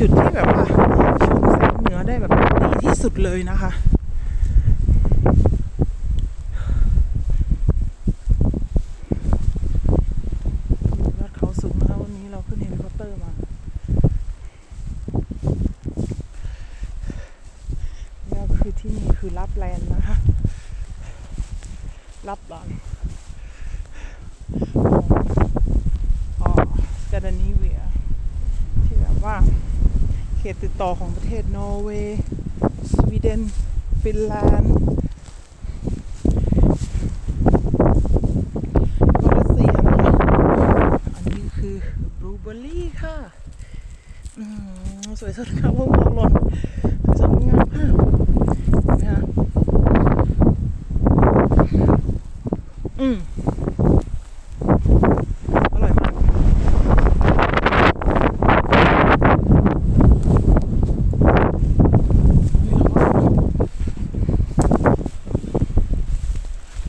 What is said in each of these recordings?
จุดที่แบบว่าชมแสงเหนือได้แบบดีที่สุดเลยนะคะอยู่ยอดเขาสูงนะคะวันนี้เราขึ้นเฮลิคอปเตอร์มานี่ก็คือที่นี่คือรับแลนนะคะ รับหลอนอ๋อสแกนดิเนเวีย ที่แบบว่า เข ตติดต่อของประเทศนอร์เวย์สวีเดนฟินแลนด์รัสเซียอันนี้คือบลูเบอร์รี่ค่ะอืมสวยสดค่ะพวกมองหล่นสวยงามค่ะนะคะอืมอร่อยมาก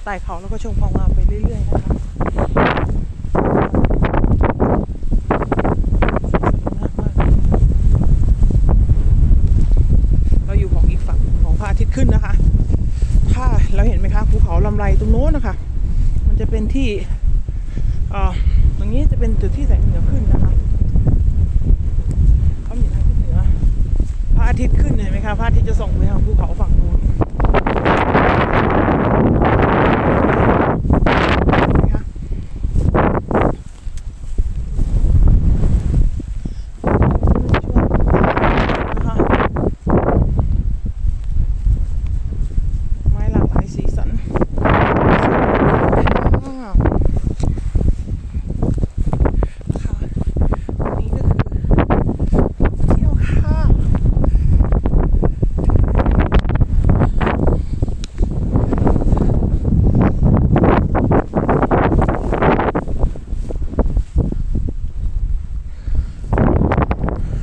ไต่เขาแล้วก็ชมความงามไปเรื่อยๆนะคะเราอยู่ของอีกฝั่งของพระอาทิตย์ขึ้นนะคะ ถ้าเราเห็นไหมคะภูเขาลำไรตรงโน้นนะคะ มันจะเป็นที่อ่อตรงนี้จะเป็นจุดที่แสงเหนือขึ้นนะคะ